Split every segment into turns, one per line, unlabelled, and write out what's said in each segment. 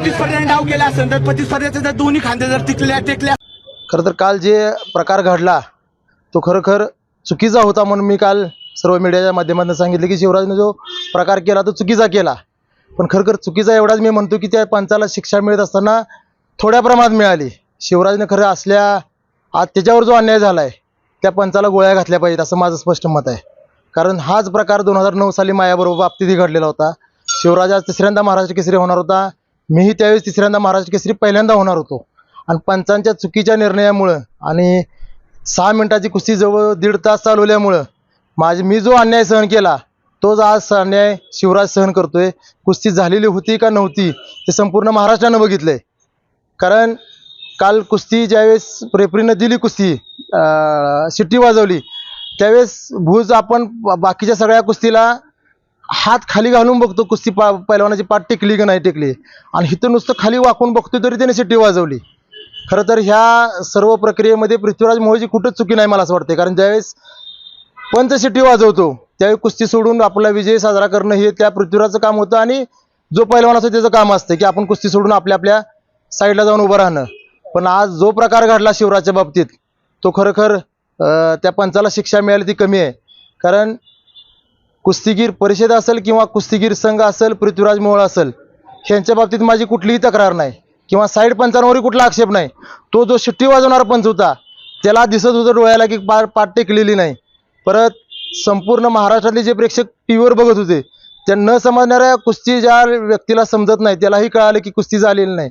प्रतिस्पर्ध्याने डाव केला असेल तर प्रतिस्पर्ध्याचे जर दोन्ही खांदे जर टिकल्या टेकल्या.
खरं तर काल जे प्रकार घडला तो खरोखर चुकीचा होता म्हणून मी काल सर्व मीडियाच्या माध्यमातून सांगितलं की शिवराजने जो प्रकार केला तो चुकीचा केला. पण खरोखर चुकीचा एवढाच मी म्हणतो की त्या पंचाला शिक्षा मिळत असताना थोड्या प्रमाणात मिळाली. शिवराजने खरं असल्या आज त्याच्यावर जो अन्याय झाला आहे त्या पंचाला गोळ्या घातल्या पाहिजेत असं माझं स्पष्ट मत आहे. कारण हाच प्रकार दोन हजार नऊ साली मायाबरोबर बाबतीतही घडलेला होता. शिवराज आज तिसऱ्यांदा महाराष्ट्र केसरी होणार होता. मीही त्यावेळेस तिसऱ्यांदा महाराष्ट्र केसरी पहिल्यांदा होणार होतो. आणि पंचांच्या चुकीच्या निर्णयामुळं आणि सहा मिनिटाची कुस्ती जवळ दीड तास चालवल्यामुळं माझे मी जो अन्याय सहन केला तोच आज अन्याय शिवराज सहन करतोय. कुस्ती झालेली होती का नव्हती हे संपूर्ण महाराष्ट्रानं बघितलंय. कारण काल कुस्ती ज्यावेळेस रेफरीनं दिली कुस्ती शिट्टी वाजवली त्यावेळेस भूज आपण बा- बाकीच्या सगळ्या कुस्तीला हात खाली घालून बघतो कुस्ती पा पैलवानाची पाठ टेकली का नाही टेकली. आणि इथं नुसतं खाली वाकून बघतो तरी त्याने सिटी वाजवली. खरं तर ह्या सर्व प्रक्रियेमध्ये पृथ्वीराज मोहजी कुठंच चुकी नाही मला असं वाटते कारण ज्यावेळेस पंच सिटी वाजवतो त्यावेळी कुस्ती सोडून आपला विजय साजरा करणं हे त्या पृथ्वीराजचं काम होतं आणि जो पैलवान असतो त्याचं काम असतं की आपण कुस्ती सोडून आपल्या आपल्या साईडला जाऊन उभं राहणं. पण आज जो प्रकार घडला शिवराजच्या बाबतीत तो खरोखर त्या पंचाला शिक्षा मिळाली ती कमी आहे. कारण कुस्तीगीर परिषद असेल किंवा कुस्तीगीर संघ असेल पृथ्वीराज मोहोळ असेल ह्यांच्या बाबतीत माझी कुठलीही तक्रार नाही. किंवा साईड पंचांवरही कुठला आक्षेप नाही. तो जो शिट्टी वाजवणारा पंच होता त्याला दिसत होतं डोळ्याला की पा पाठ टेकलेली नाही. परत संपूर्ण महाराष्ट्रातले जे प्रेक्षक टी व्हीवर बघत होते त्या न समजणाऱ्या कुस्ती ज्या व्यक्तीला समजत नाही त्यालाही कळालं की कुस्ती झालेली नाही.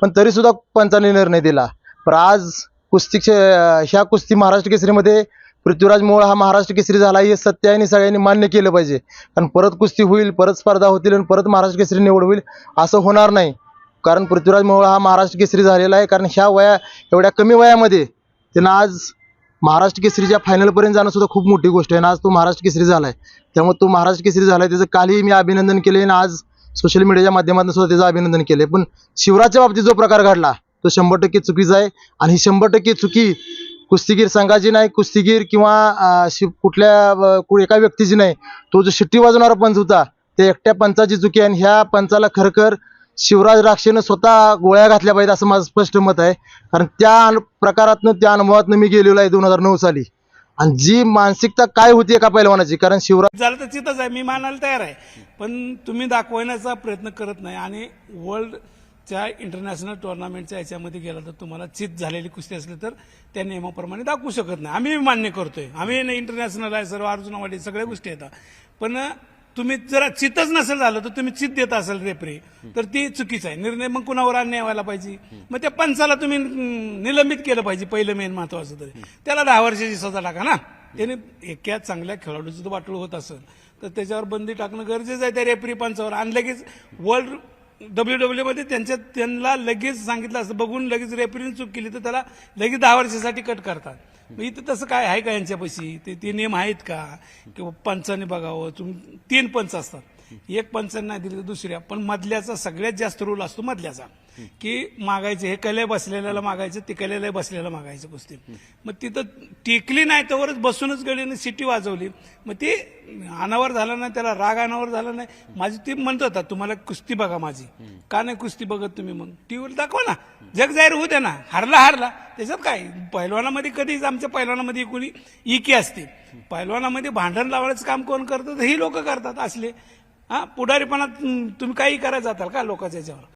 पण तरीसुद्धा पंचाने निर्णय दिला. पण आज कुस्ती क्षे- ह्या कुस्ती महाराष्ट्र केसरीमध्ये पृथ्वीराज मोळ हा महाराष्ट्र केसरी झाला. हे सत्य आहे आणि सगळ्यांनी मान्य केलं पाहिजे. कारण परत कुस्ती होईल परत स्पर्धा होतील आणि परत महाराष्ट्र केसरी निवड होईल असं होणार नाही. कारण पृथ्वीराज मोहोळ हा महाराष्ट्र केसरी झालेला आहे. कारण ह्या वया एवढ्या कमी वयामध्ये त्यानं आज महाराष्ट्र केसरीच्या फायनलपर्यंत जाणं सुद्धा खूप मोठी गोष्ट आहे. आणि आज तो महाराष्ट्र केसरी झाला आहे त्यामुळे तो महाराष्ट्र केसरी झाला आहे त्याचं कालही मी अभिनंदन केले आणि आज सोशल मीडियाच्या माध्यमातून सुद्धा त्याचं अभिनंदन केले पण शिवराजच्या बाबतीत जो प्रकार घडला तो शंभर टक्के चुकीचा आहे. आणि ही शंभर टक्के चुकी कुस्तीगीर संघाची नाही कुस्तीगीर किंवा शिव कुठल्या कु- एका व्यक्तीची नाही. तो जो शिट्टी वाजवणारा पंच होता त्या एकट्या पंचाची चुकी आहे आणि ह्या पंचाला खरखर शिवराज राक्षेनं स्वतः गोळ्या घातल्या पाहिजे असं माझं स्पष्ट मत आहे. कारण त्या अनु- प्रकारातनं त्या अनुभवातनं मी गेलेलो आहे दोन हजार नऊ साली. आणि जी मानसिकता काय होती एका पैलवानाची कारण शिवराज
झालं तर तिथंच आहे मी मानायला तयार आहे. पण तुम्ही दाखवण्याचा प्रयत्न करत नाही आणि वर्ल्ड त्या इंटरनॅशनल टुर्नामेंटच्या याच्यामध्ये गेला तर तुम्हाला चित झालेली कुस्ती असली तर त्या नियमाप्रमाणे दाखवू शकत नाही. आम्ही मान्य करतोय. आम्ही इंटरनॅशनल आहे सर्व अर्जुनावाडी सगळ्या गोष्टी येतात पण तुम्ही जरा चितच नसेल झालं तर तुम्ही चित देत असाल रेफरी तर ती चुकीचं आहे. निर्णय मग कुणावर अन्याय व्हायला पाहिजे? मग त्या पंचाला तुम्ही निलंबित केलं पाहिजे पहिलं मेन महत्वाचं तरी. त्याला दहा वर्षाची सजा टाका ना. त्याने एका चांगल्या खेळाडूचं जर वाटोळ होत असेल तर त्याच्यावर बंदी टाकणं गरजेचं आहे त्या रेफरी पंचावर. आणलं की वर्ल्ड डब्ल्यू डब्ल्यू मध्ये त्यांच्या त्यांना लगेच सांगितलं असं बघून लगेच रेफरीने चूक केली तर त्याला लगेच दहा वर्षासाठी कट करतात. मग इथं तसं काय आहे का यांच्यापाशी? ते ते नियम आहेत का? किंवा पंचाने बघावं तुम तीन पंच असतात. एक पंचांना नाही दिली तर दुसऱ्या. पण मधल्याचा सगळ्यात जास्त रूल असतो मधल्याचा. की मागायचं हे कले बसलेल्याला मागायचं ते कलेला बसलेला मागायचं कुस्ती. मग तिथं टेकली नाही तोवरच बसूनच गडीने सिटी वाजवली. मग ती अनावर झालं नाही त्याला राग अनावर झाला नाही. माझी ती म्हणत होता तुम्हाला कुस्ती बघा माझी. का नाही कुस्ती बघत तुम्ही मग? टीव्हीवर दाखवा ना. जग जाहीर होऊ द्या ना. हारला हारला. त्याच्यात काय? पैलवानामध्ये कधीच आमच्या पैलवानामध्ये कोणी इकी असते. पैलवानामध्ये भांडण लावायचं काम कोण करतं? हे ही लोक करतात असले. हा पुढारीपणात तुम्ही काही करायला जाताल का लोकांच्या याच्यावर?